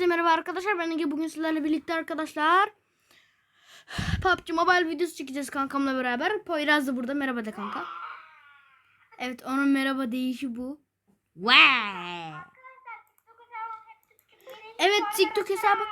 Herkese merhaba arkadaşlar. Ben Ege. Bugün sizlerle birlikte arkadaşlar PUBG Mobile videosu çekeceğiz kankamla beraber. Poyraz da burada. Merhaba de kanka. Evet onun merhaba deyişi bu. Evet TikTok hesabı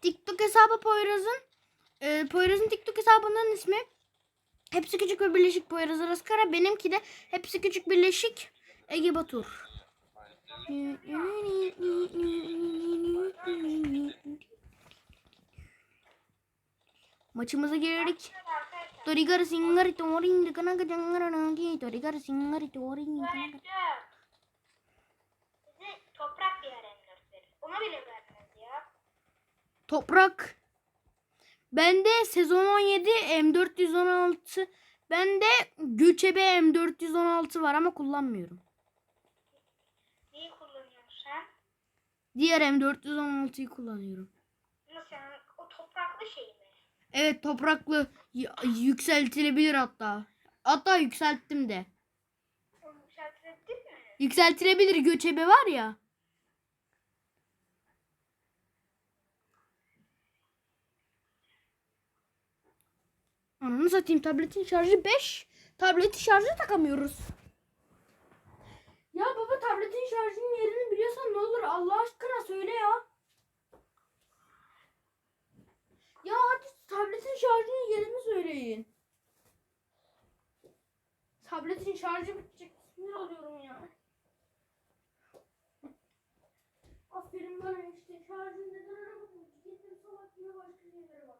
TikTok hesabı Poyraz'ın e, Poyraz'ın TikTok hesabının ismi Hepsi küçük ve birleşik Poyraz Araskara. Benimki de hepsi küçük birleşik Ege Batur. Maçımıza girdik. Torigar singari toring kana jangara nagi torigar singari toring kana Bizi toprak bir yer M4'leri. Ona bile vermez ya. Toprak. Bende sezon 17 M416 bende Göçebe M416 var ama kullanmıyorum. Diğer M416'yı kullanıyorum. Nasıl yani? O topraklı şey mi? Evet topraklı yükseltilebilir hatta. Hatta yükselttim de. Onu yükseltirebildin mi? Yükseltilebilir göçebe var ya. Ananı satayım tabletin şarjı 5. Tableti şarja takamıyoruz. Ya baba tabletin şarjının yerini biliyorsan ne olur Allah aşkına söyle ya. Ya hadi tabletin şarjının yerini söyleyin. Tabletin şarjı bitecek. Sinir oluyorum ya. Aferin bana işte şarjın neden araba buldu? Gittim salak gibi başka şeylere bak.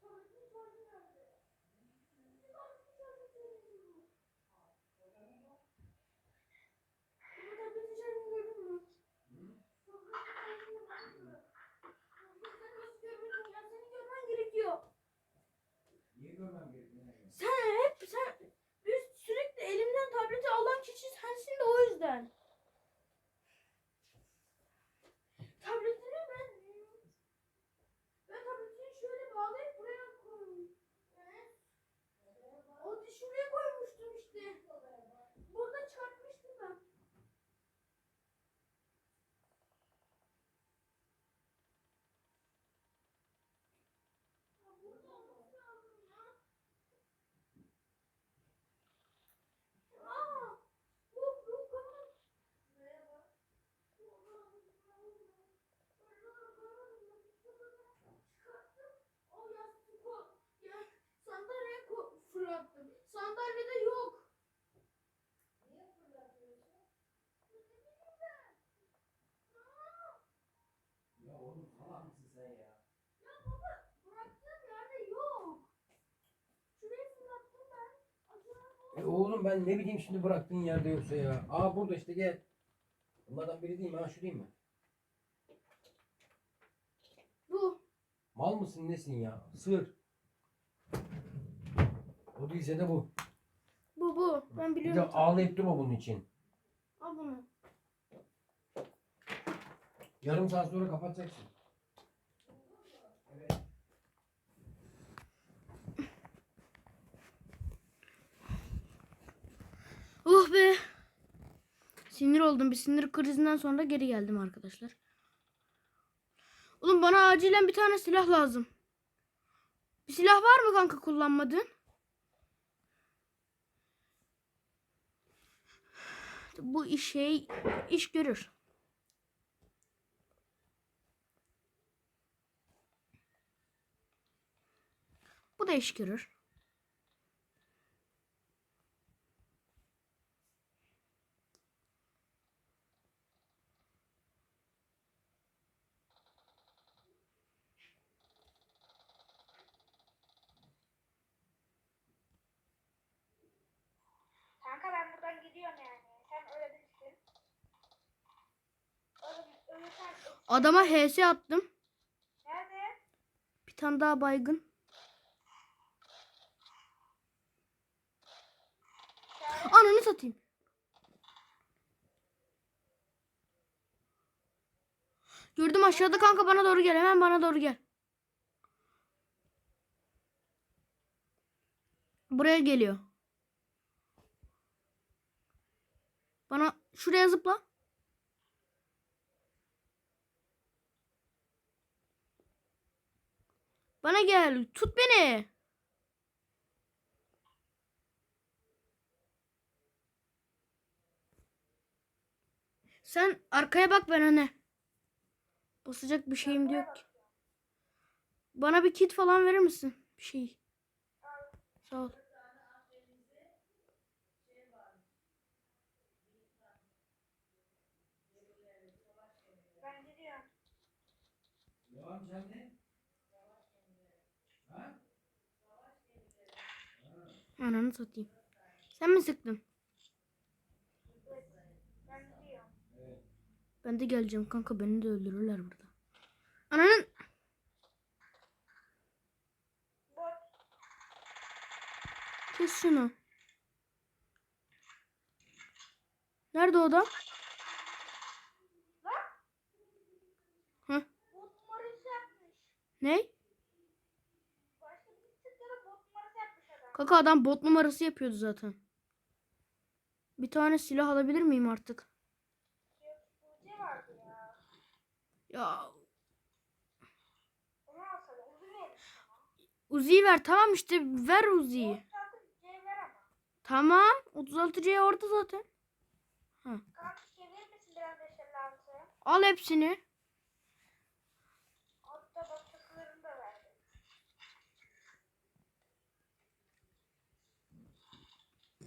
Tabletin şarjı nerede? Tabletin şarjı söylemiyor. Baba tabletin şarjını gördün mü? Tabletin şarjını gördün mü? Ya sen nasıl görmedin ya? Seni görmen gerekiyor. Niye görmem gerekiyor? Sen hep sen biz sürekli elimden tableti alan kişi sensin de o yüzden. Tabletini ben ben tabletini şöyle bağlayıp buraya koydum. Evet. O da şuraya koymuştum işte. Burada çıkartmıştım ben. Ya burada olması lazım ya. Aa, bu bu kanal. Merhaba. Çıkarttım. O yastık o. Ya sandalyeye ko- fırlattım. Sandalyede yok. Niye fırlatıyorsun? Ne bileyim ben. Aa, Ya oğlum salak mısın sen ya? Ya baba bıraktığım yerde yok. Şuraya fırlattım ben. Acaba E oğlum ben ne bileyim şimdi bıraktığın yerde yoksa ya. Aa burada işte gel. Bunlardan biri değil mi? Ha şu değil mi? bu. Mal mısın nesin ya? Sığır. O değilse de bu. Bu bu. Ben Bir de biliyorum. ağlayıp durma bunun için. Al bunu. Yarım saat sonra kapatacaksın. Oh be. Sinir oldum. Bir sinir krizinden sonra geri geldim arkadaşlar. Oğlum bana acilen bir tane silah lazım. Bir silah var mı kanka kullanmadığın? Bu iş şey iş görür. Bu da iş görür. Kanka ben buradan gidiyorum yani. Sen ölebilirsin. Öl- Ölürsen Adama HS attım. nerede? Bir tane daha baygın. Ananı satayım. Gördüm aşağıda kanka bana doğru gel. Hemen bana doğru gel. Buraya geliyor. Bana şuraya zıpla. Bana gel. Tut beni. Sen arkaya bak ben öne. Basacak bir şeyim yok ki. Bana bir kit falan verir misin? Bir şey. Sağ ol. Ben gidiyorum. Devam sen de. Ha? Ananı satayım. Sen mi sıktın? Ben de geleceğim kanka beni de öldürürler burada. Ananın kes şunu. Nerede o yapmış. Ne? Kaka adam bot numarası yapıyordu zaten. Bir tane silah alabilir miyim artık? Ya. Uzi ver tamam işte ver Uzi'yi. Tamam 36C orada zaten. Ha. Al hepsini.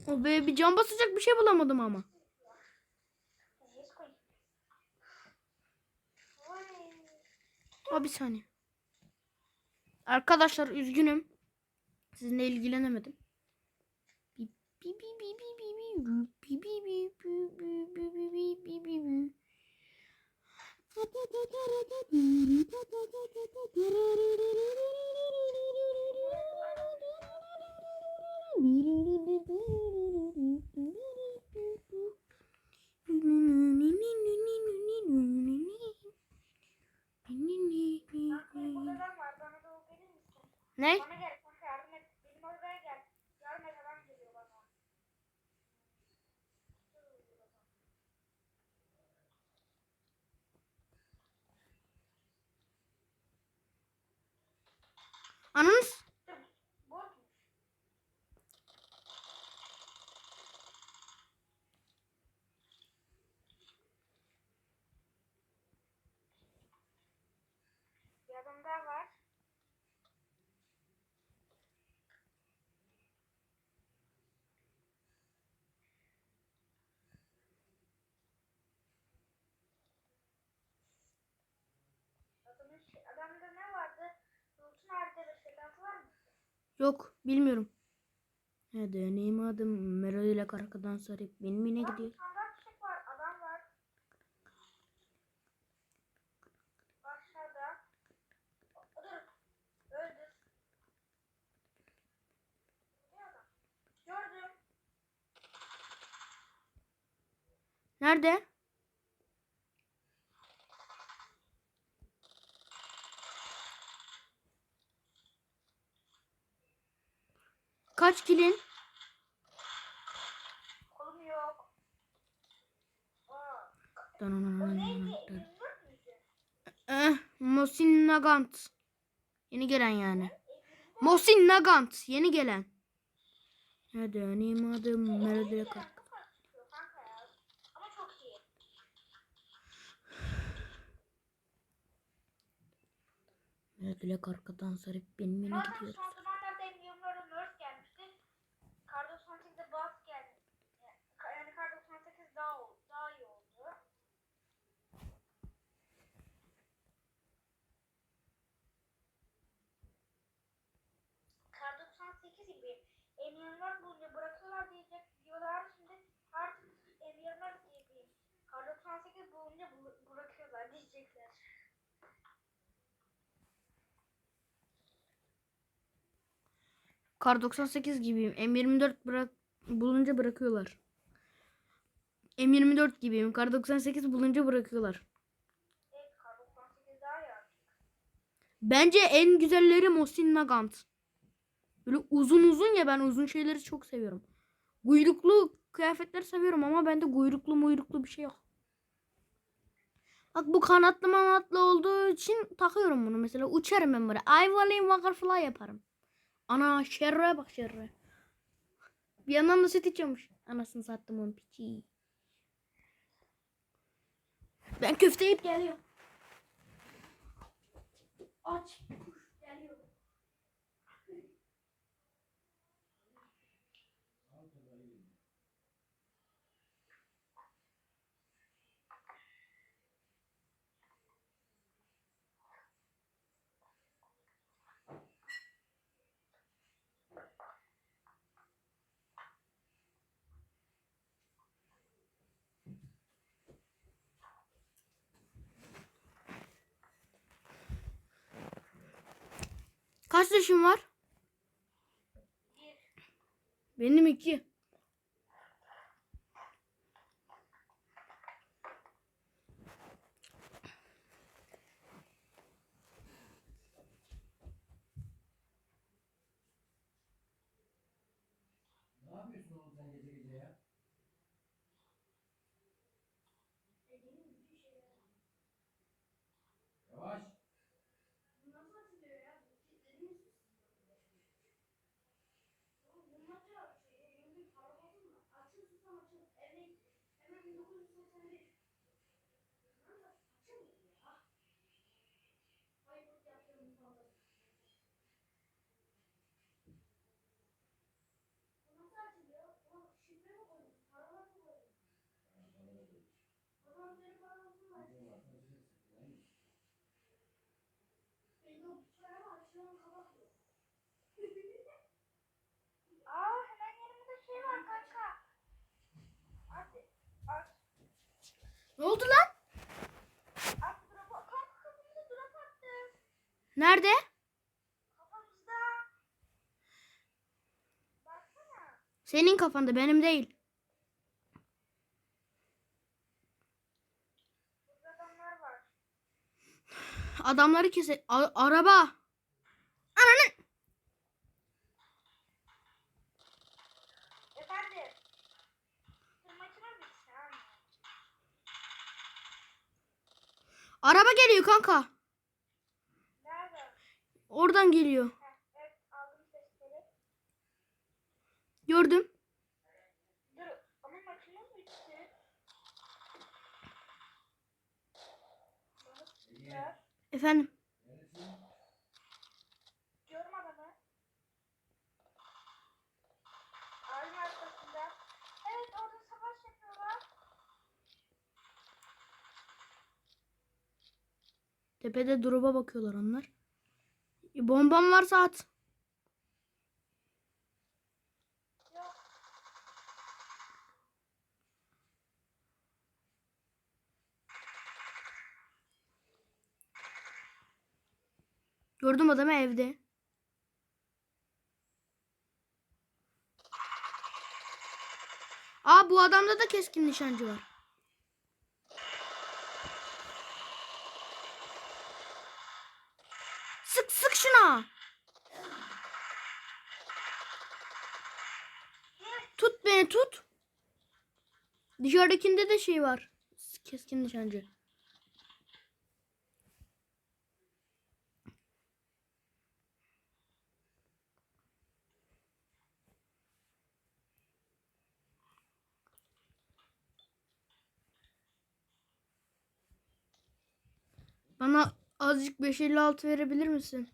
O be bir can basacak bir şey bulamadım ama. Bir saniye. Arkadaşlar üzgünüm. Sizinle ilgilenemedim. Ne? Bana gel yardım et. Benim odaya gel. Yardım et adam geliyor bana. Ananız. Dur. Botmuş. Bir adam daha var. Adamın şey, adamda ne vardı? Bulutun harita referansı var mı? Yok bilmiyorum. Ne deneyim adım Meral ile arkadan sarıp benim yine gidiyor. Sandal Kaç kilin? Kolum yok. Eh, Mosin Nagant. Yeni gelen yani. Mosin Nagant. Yeni gelen. Ne döneyim adım. Nerede kalk. Melek arkadan sarıp benimle gidiyoruz. 98 gibi Emilyonlar bulunca bırakıyorlar diyecek diyorlar şimdi artık Emilyonlar gibi Kar 98 bulunca bu- bırakıyorlar diyecekler. Kar 98 gibiyim. M24 bırak bulunca bırakıyorlar. M24 gibiyim. Kar 98 bulunca bırakıyorlar. Evet Kar 98 daha iyi artık. Bence en güzelleri Mosin Nagant. Böyle uzun uzun ya ben uzun şeyleri çok seviyorum. Kuyruklu kıyafetler seviyorum ama bende kuyruklu muyruklu bir şey yok. Bak bu kanatlı manatlı olduğu için takıyorum bunu. Mesela uçarım ben buraya. Ayvalayım waterfly yaparım. Ana şerre bak şerre. Bir yandan da süt içiyormuş. Anasını sattım onun piçi. Ben köfte yiyip geliyorum. Aç. Kaç yaşın var? Benim iki. Ne oldu lan? Nerede? Senin kafanda benim değil. Adamları kese... A- araba. Ananı. Efendim. Tırmacına mı gitsen? Araba geliyor kanka. Nerede? Oradan geliyor. Heh, evet aldım sesleri. Gördüm. Dur ama makine mi bitti? Dur. Efendim. Neresin? Diyorum adamı. Ağacın arkasında. Evet orada savaş yapıyorlar. Tepede drop'a bakıyorlar onlar. E, bombam varsa at. Gördüm adamı evde. Aa bu adamda da keskin nişancı var. Sık sık şuna. Tut beni tut. Dışarıdakinde de şey var. Keskin nişancı. Bana azıcık 556 verebilir misin?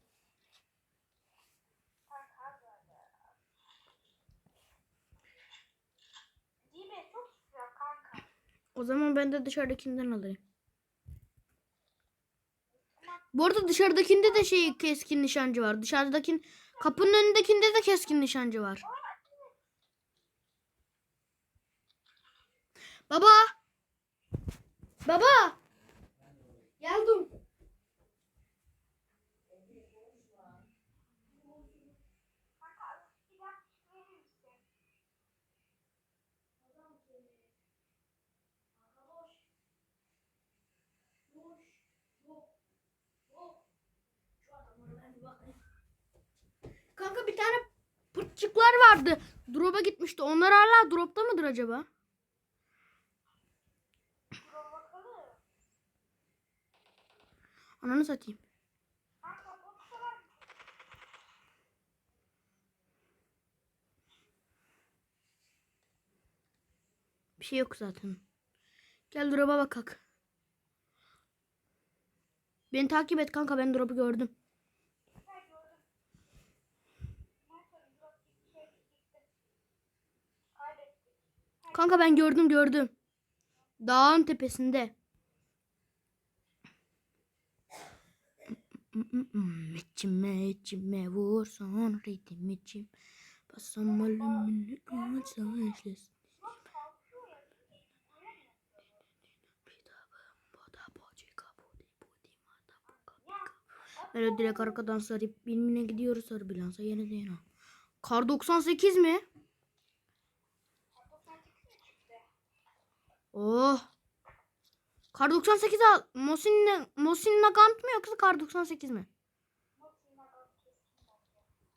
O zaman ben de dışarıdakinden alayım. Bu arada dışarıdakinde de şey keskin nişancı var. Dışarıdakin kapının önündekinde de keskin nişancı var. Baba! Baba! Geldim. Kanka bir dakika verir misin? Kanka bir tane pırtçıklar vardı. Drop'a gitmişti. Onlar hala drop'ta mıdır acaba? Ananı satayım. Bir şey yok zaten. Gel drop'a bakak. Beni takip et kanka ben drop'u gördüm. Ben gördüm. Ondan sonra drop gitti, şey gitti. Kaybettik. Kanka ben gördüm gördüm. Dağın tepesinde. İçime içime vursan ritim içim. Basam ölümünü açsan işlesin. Drop kalkıyor ya. Öyle mi? Böyle direkt arkadan sarıp bilmine gidiyoruz sarı bilansa yine de yine. Kar 98 mi? 98 mi çıktı? Oh. Kar 98 al. Mosin, Mosin Nagant mı yoksa Kar 98 mi?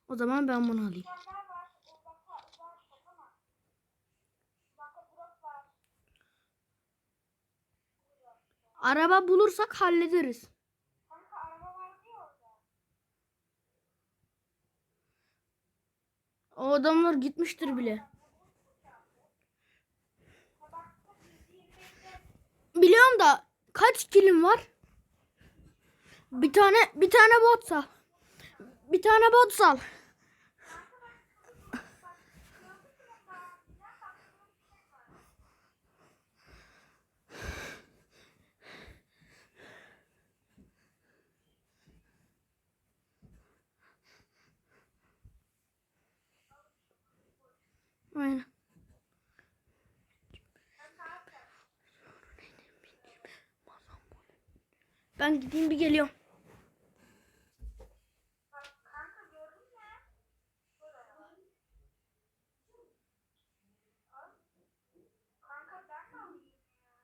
O zaman ben bunu alayım. Araba bulursak hallederiz. O adamlar gitmiştir bile. Biliyorum da kaç kilim var? Bir tane bir tane bot sal. Bir tane bot sal. Aynen. Ben gideyim bir geliyorum. Bak kanka gördün mü? Şuraya bak. Al. Kanka ben de alayım ya.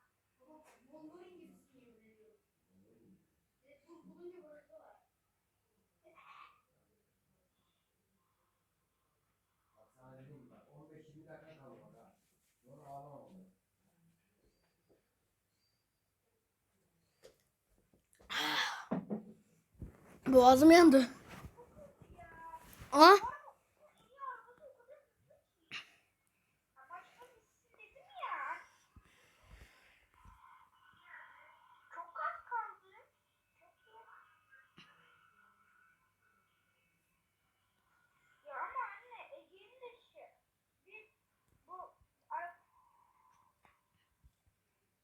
Bak sana dedim mi bak 15-20 dakika kaldı bak ha. Sonra ağlama bunu. Boğazım yandı. Aa, Ha başka bitsin dedim ya. Çok az kaldı. Çok iyi. Ya ama anne Ege'nin de şey. Bir bu ara,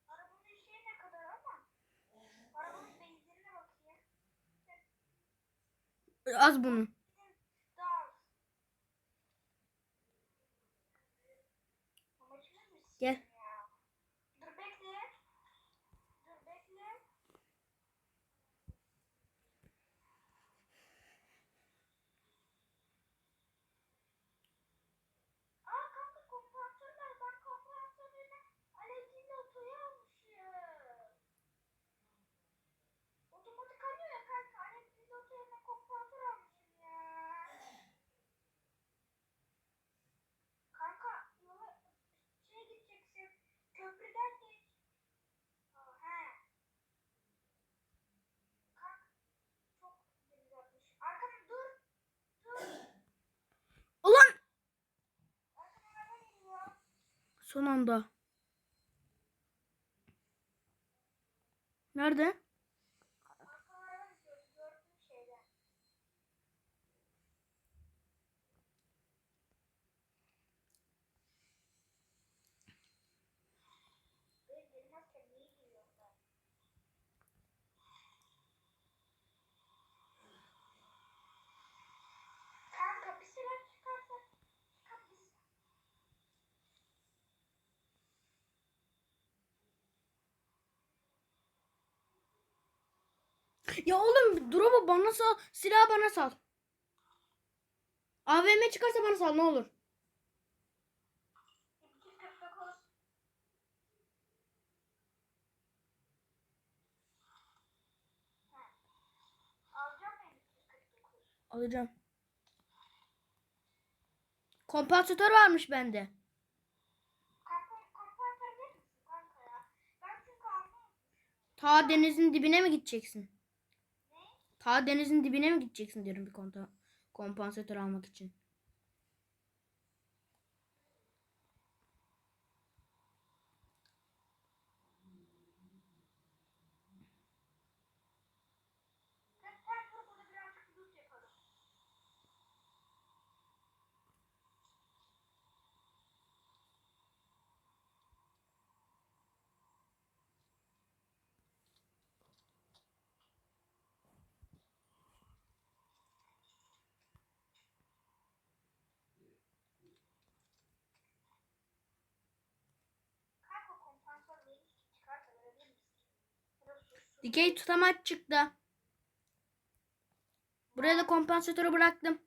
arabanın şeyi ne kadar ama arabanın benzinine bakayım. Az bunu. Daha az. Amacımız mı? Gel. Ya. Dur bekle. Dur bekle. Aa kanka kompansatörler. Ben kompansatörüne alevli otoyu almışım. Otomatik alıyor ya kanka. Alevli otoyuna kompansatör almışım ya. Kanka yola şeye gideceksin. Köprüden geç. Aa, he. Kanka çok güzelmiş. Arkana dur. Dur. Ulan Arkana araba geliyor. Son anda. Nerede? Arkana araba geliyor. Gördüm şeyden. Benim gelmezken niye giriyor ben? Kanka bir şeyler çıkarsa çıkabilirsin. Ya oğlum drop'u bana sal. Silahı bana sal. AVM çıkarsa bana sal ne olur. 249 Alacağım ben 249. Alacağım. Kompansatör varmış bende. Ta denizin dibine mi gideceksin? Ta denizin dibine mi gideceksin diyorum bir konta, kompansatör almak için. Sen sen dur burada birazcık loot yapalım. Kanka kompansatörleri çıkarsa verebilir misin? Ya da su- su- Dikey tutamaç çıktı. Buraya da kompansatörü bıraktım.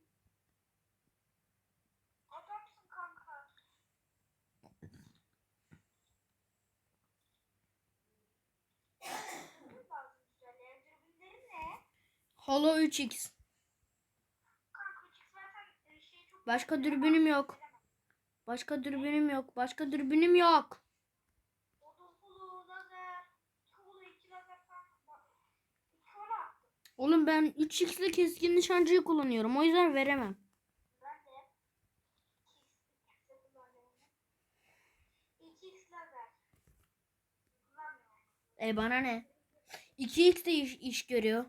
Holo 3x. Kanka çık zaten e, şey. Başka dürbünüm yok. Başka dürbünüm yok. Başka dürbünüm yok. Odun pulu, lazer, tuğla, iki lazer falan. Bak, İki onu attım. Oğlum ben 3x'li keskin nişancıyı kullanıyorum. O yüzden veremem. Ben de 2x kullanıyorum. 2x lazer. Kullanmıyorum. E bana ne? 2x de iş, iş görüyor.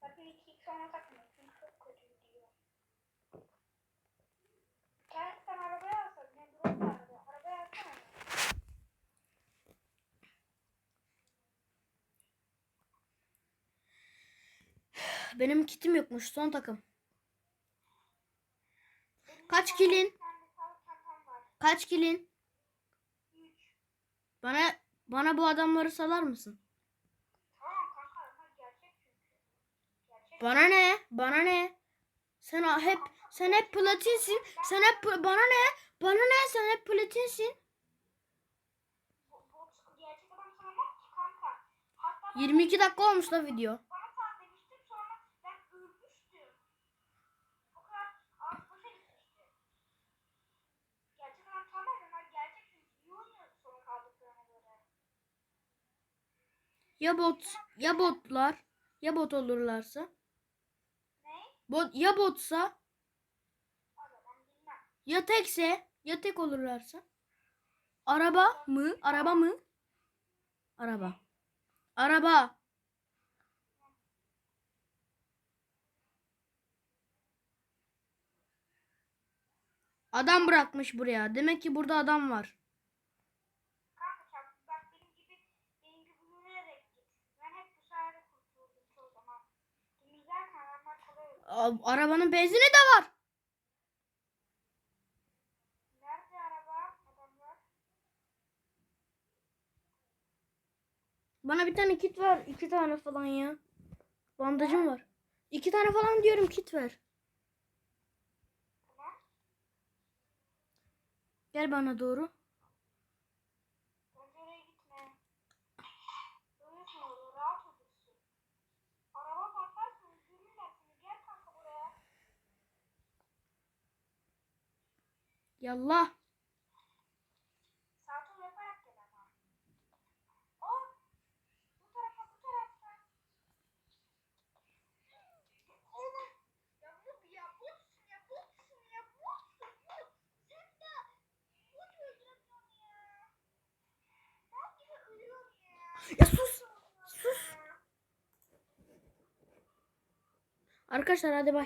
Zaten 2x ona takmıyorum. Çünkü çok kötü gidiyor. Gel sen arabaya alsan. Ne drone vardı. Arabaya alsana. Benim kitim yokmuş. Son takım. Kaç kilin? Kaç kilin? 3. Bana bana bu adamları salar mısın? Bana ne? Bana ne? Sen hep sen hep platinsin. Sen hep bana ne? Bana ne? Sen hep platinsin. Bu, bu gerçek adam sanmam ki kanka. Hatta ben 22 dakika olmuş da video. bana sağ demiştim sonra ben ölmüştüm. O kadar az boşa gitmişti. Gerçek adam tamam ama gerçek çünkü iyi oynuyor son kaldıklarına göre. Ya bot ya botlar ya bot olurlarsa. Ne? Bot ya botsa ya tekse ya tek olurlarsa. Araba mı? Araba mı? Araba. Araba. Adam bırakmış buraya. Demek ki burada adam var. Kanka çarptı bak benim gibi benim gibi yürüyerek git. Ben hep bu sayede kurtuldum çoğu zaman. Temizlerken adamlar kolay oluyor. A- Arabanın benzini de var. Nerede araba adamlar? Bana bir tane kit ver. iki tane falan ya. Bandajım var. İki tane falan diyorum kit ver. Gel bana doğru. Bence oraya gitme. Ölürsün orada rahat olursun. Araba patlarsa öldürürler seni. Gel kanka buraya. Yallah. Sağ sol yaparak gel ama. Aa! Bu tarafa bu tarafa. Oğlum! Ya bu ya botsun ya botsun ya botsun bot. Sen de bot öldüremiyorsun ya. Bot gibi ölüyorum ya. Ya sus. Sus. Arkadaşlar hadi bay.